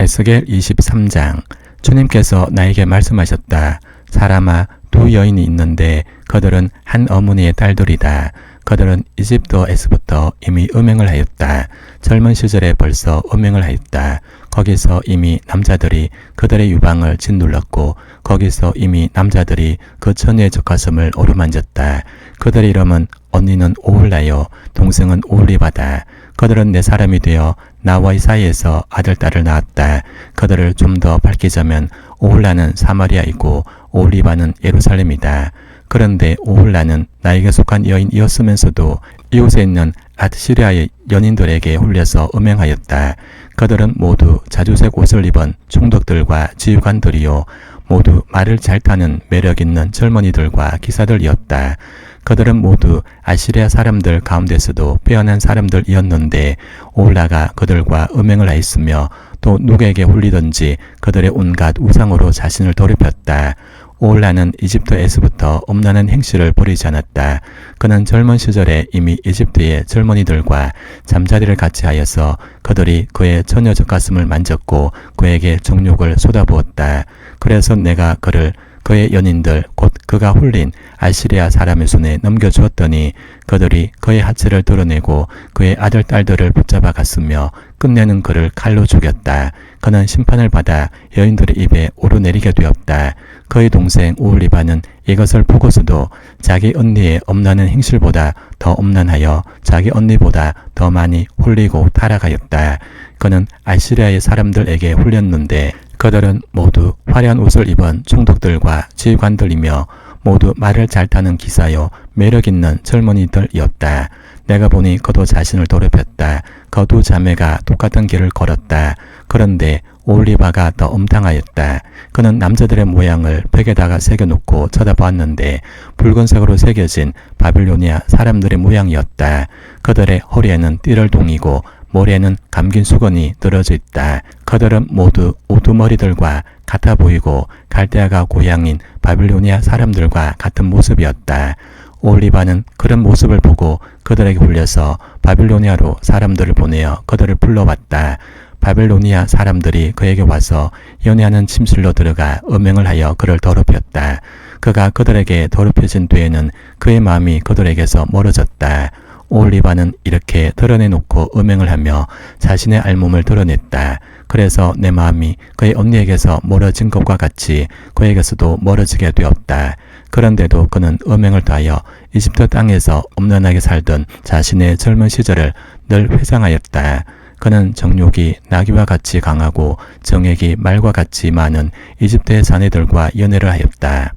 에스겔 23장 주님께서 나에게 말씀하셨다. 사람아 두 여인이 있는데 그들은 한 어머니의 딸들이다. 그들은 이집트에서부터 이미 음행을 하였다. 젊은 시절에 벌써 음행을 하였다. 거기서 이미 남자들이 그들의 유방을 짓눌렀고 거기서 이미 남자들이 그 처녀의 젖가슴을 오르만졌다. 그들의 이름은 언니는 오울라요 동생은 오울리바다. 그들은 내 사람이 되어 나와의 사이에서 아들 딸을 낳았다. 그들을 좀 더 밝히자면 오울라는 사마리아이고 오울리바는 예루살렘이다. 그런데 오울라는 나에게 속한 여인이었으면서도 이웃에 있는 아트시리아의 연인들에게 홀려서 음행하였다. 그들은 모두 자주색 옷을 입은 총독들과 지휘관들이요. 모두 말을 잘 타는 매력 있는 젊은이들과 기사들이었다. 그들은 모두 아시리아 사람들 가운데서도 빼어난 사람들이었는데 오울라가 그들과 음행을 하였으며 또 누구에게 홀리든지 그들의 온갖 우상으로 자신을 돌입혔다. 오울라는 이집트에서부터 엄란한 행실을 벌이지 않았다. 그는 젊은 시절에 이미 이집트의 젊은이들과 잠자리를 같이 하여서 그들이 그의 처녀 젖가슴을 만졌고 그에게 정욕을 쏟아부었다. 그래서 내가 그를 그의 연인들 곧 그가 홀린 아시리아 사람의 손에 넘겨주었더니 그들이 그의 하체를 드러내고 그의 아들 딸들을 붙잡아 갔으며 끝내는 그를 칼로 죽였다. 그는 심판을 받아 여인들의 입에 오르내리게 되었다. 그의 동생 오올리바는 이것을 보고서도 자기 언니의 엄란한 행실보다 더 엄란하여 자기 언니보다 더 많이 홀리고 타락하였다. 그는 아시리아의 사람들에게 홀렸는데 그들은 모두 화려한 옷을 입은 총독들과 지휘관들이며 모두 말을 잘 타는 기사요 매력 있는 젊은이들이었다. 내가 보니 그도 자신을 돌입했다. 그두 자매가 똑같은 길을 걸었다. 그런데 올리바가 더 엄탕하였다. 그는 남자들의 모양을 벽에다가 새겨놓고 쳐다보았는데 붉은색으로 새겨진 바빌로니아 사람들의 모양이었다. 그들의 허리에는 띠를 동이고 머리에는 감긴 수건이 늘어져 있다. 그들은 모두 우두머리들과 같아 보이고 갈대아가 고향인 바빌로니아 사람들과 같은 모습이었다. 올리바는 그런 모습을 보고 그들에게 홀려서 바빌로니아로 사람들을 보내어 그들을 불러왔다. 바벨로니아 사람들이 그에게 와서 연애하는 침실로 들어가 음행을 하여 그를 더럽혔다. 그가 그들에게 더럽혀진 뒤에는 그의 마음이 그들에게서 멀어졌다. 올리바는 이렇게 드러내놓고 음행을 하며 자신의 알몸을 드러냈다. 그래서 내 마음이 그의 언니에게서 멀어진 것과 같이 그에게서도 멀어지게 되었다. 그런데도 그는 음행을 다하여 이집트 땅에서 엄연하게 살던 자신의 젊은 시절을 늘 회상하였다. 그는 정욕이 나귀와 같이 강하고 정액이 말과 같이 많은 이집트의 사내들과 연애를 하였다.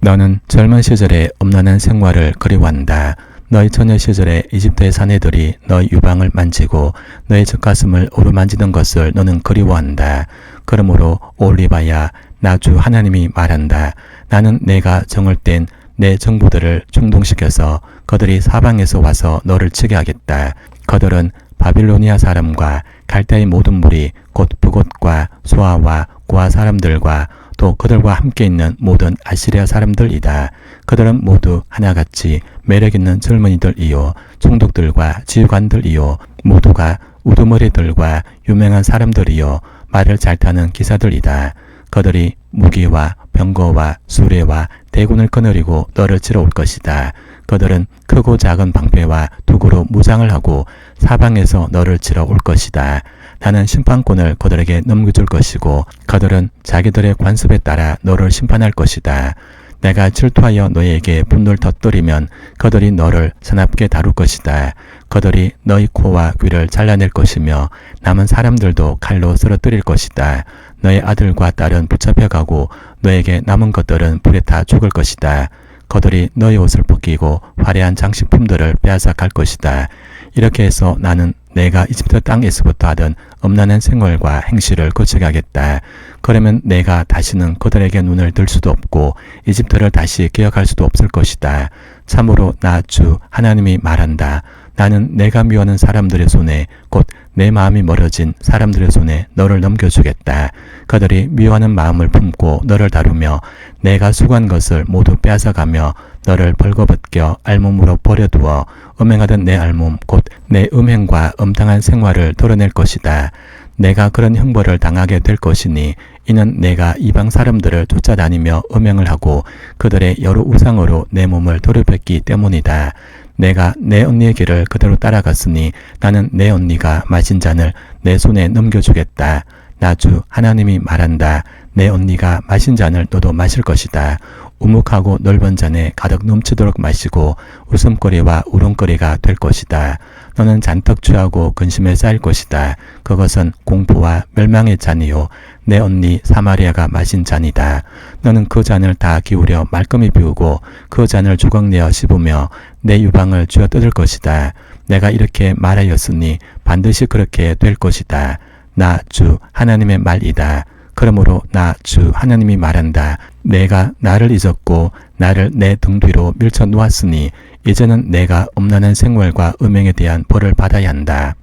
너는 젊은 시절에 엄란한 생활을 그리워한다. 너희 처녀 시절에 이집트의 사내들이 너희 유방을 만지고 너의 젖가슴을 오르만지는 것을 너는 그리워한다. 그러므로 올리바야 나 주 하나님이 말한다. 나는 내가 정을 땐내 정부들을 충동시켜서 그들이 사방에서 와서 너를 치게 하겠다. 그들은 바빌로니아 사람과 갈대의 모든 무리 곧 부곳과 소아와 고아 사람들과 또 그들과 함께 있는 모든 아시리아 사람들이다. 그들은 모두 하나같이 매력있는 젊은이들이요 총독들과 지휘관들이요 모두가 우두머리들과 유명한 사람들이요 말을 잘 타는 기사들이다. 그들이 무기와 병거와 수레와 대군을 거느리고 너를 치러 올 것이다. 그들은 크고 작은 방패와 도구로 무장을 하고 사방에서 너를 치러 올 것이다. 나는 심판권을 그들에게 넘겨줄 것이고 그들은 자기들의 관습에 따라 너를 심판할 것이다. 내가 질투하여 너에게 분노를 터뜨리면 그들이 너를 사납게 다룰 것이다. 그들이 너희 코와 귀를 잘라낼 것이며 남은 사람들도 칼로 쓰러뜨릴 것이다. 너의 아들과 딸은 붙잡혀가고 너에게 남은 것들은 불에 타 죽을 것이다. 그들이 너의 옷을 벗기고 화려한 장식품들을 빼앗아 갈 것이다. 이렇게 해서 나는 내가 이집트 땅에서부터 하던 엄난한 생활과 행실을 거치게 하겠다. 그러면 내가 다시는 그들에게 눈을 들 수도 없고 이집트를 다시 기억할 수도 없을 것이다. 참으로 나 주 하나님이 말한다. 나는 내가 미워하는 사람들의 손에 곧 내 마음이 멀어진 사람들의 손에 너를 넘겨주겠다. 그들이 미워하는 마음을 품고 너를 다루며 내가 수고한 것을 모두 빼앗아가며 너를 벌거벗겨 알몸으로 버려두어 음행하던 내 알몸 곧 내 음행과 음탕한 생활을 드러낼 것이다. 내가 그런 형벌을 당하게 될 것이니 이는 내가 이방 사람들을 쫓아다니며 음행을 하고 그들의 여러 우상으로 내 몸을 더럽혔기 때문이다. 내가 내 언니의 길을 그대로 따라갔으니 나는 내 언니가 마신 잔을 내 손에 넘겨주겠다. 나주 하나님이 말한다. 내 언니가 마신 잔을 너도 마실 것이다. 우묵하고 넓은 잔에 가득 넘치도록 마시고 웃음거리와 울음거리가 될 것이다. 너는 잔뜩 취하고 근심에 쌓일 것이다. 그것은 공포와 멸망의 잔이요. 내 언니 사마리아가 마신 잔이다. 너는 그 잔을 다 기울여 말끔히 비우고 그 잔을 조각내어 씹으며 내 유방을 쥐어 뜯을 것이다. 내가 이렇게 말하였으니 반드시 그렇게 될 것이다. 나 주 하나님의 말이다. 그러므로 나 주 하나님이 말한다. 내가 나를 잊었고 나를 내 등 뒤로 밀쳐 놓았으니 이제는 내가 엄란한 생활과 음행에 대한 벌을 받아야 한다.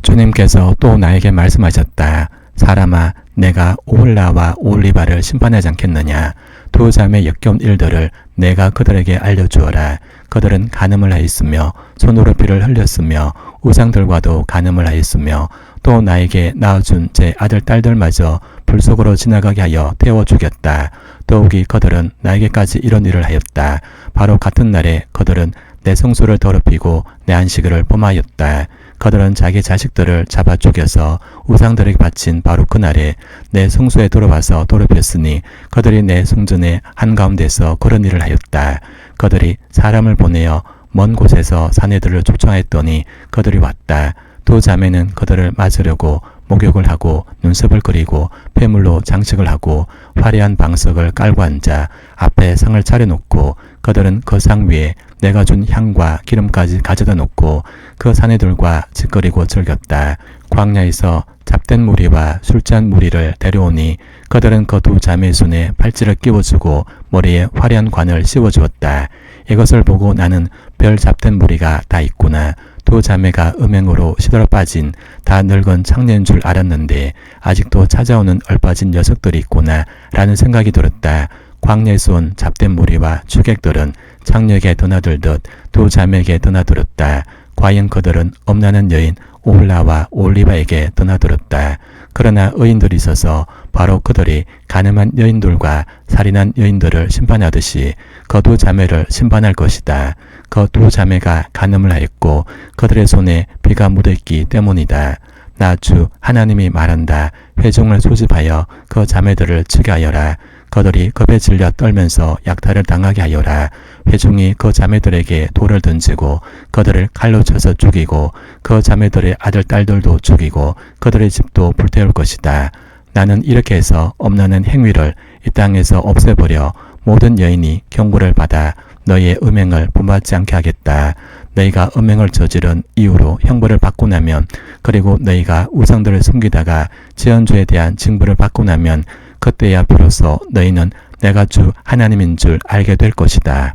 주님께서 또 나에게 말씀하셨다. 사람아, 내가 오홀라와 오올리바를 심판하지 않겠느냐? 두 자매 역겨운 일들을 내가 그들에게 알려주어라. 그들은 간음을 하였으며 손으로 피를 흘렸으며 우상들과도 간음을 하였으며 또 나에게 낳아준 제 아들 딸들마저 불 속으로 지나가게 하여 태워 죽였다. 더욱이 그들은 나에게까지 이런 일을 하였다. 바로 같은 날에 그들은 내 성소를 더럽히고 내 안식일을 범하였다. 그들은 자기 자식들을 잡아 죽여서 우상들에게 바친 바로 그날에 내 성소에 들어와서 더럽혔으니 그들이 내 성전의 한가운데서 그런 일을 하였다. 그들이 사람을 보내어 먼 곳에서 사내들을 쫓아했더니 그들이 왔다. 두 자매는 그들을 맞으려고 목욕을 하고 눈썹을 그리고 폐물로 장식을 하고 화려한 방석을 깔고 앉아 앞에 상을 차려놓고 그들은 그 상 위에 내가 준 향과 기름까지 가져다 놓고 그 사내들과 짓거리고 즐겼다. 광야에서 잡된 무리와 술잔 무리를 데려오니 그들은 그 두 자매의 손에 팔찌를 끼워주고 머리에 화려한 관을 씌워주었다. 이것을 보고 나는 별 잡된 무리가 다 있구나. 두 자매가 음행으로 시들어 빠진 다 늙은 청년인 줄 알았는데 아직도 찾아오는 얼빠진 녀석들이 있구나 라는 생각이 들었다. 광야에서 온 잡된 무리와 추객들은 창녀에게 드나들듯 두 자매에게 드나들었다. 과연 그들은 엄나는 여인 오홀라와 올리바에게 드나들었다. 그러나 의인들이 있어서 바로 그들이 가늠한 여인들과 살인한 여인들을 심판하듯이 그 두 자매를 심판할 것이다. 그 두 자매가 간음을 하였고 그들의 손에 피가 묻어있기 때문이다. 나 주 하나님이 말한다. 회중을 소집하여 그 자매들을 치게 하여라. 그들이 겁에 질려 떨면서 약탈을 당하게 하여라. 회중이 그 자매들에게 돌을 던지고 그들을 칼로 쳐서 죽이고 그 자매들의 아들 딸들도 죽이고 그들의 집도 불태울 것이다. 나는 이렇게 해서 엄나는 행위를 이 땅에서 없애버려 모든 여인이 경고를 받아 너희의 음행을 본받지 않게 하겠다. 너희가 음행을 저지른 이후로 형벌을 받고 나면 그리고 너희가 우상들을 숨기다가 지연주에 대한 징벌을 받고 나면 그때야 비로소 너희는 내가 주 하나님인 줄 알게 될 것이다.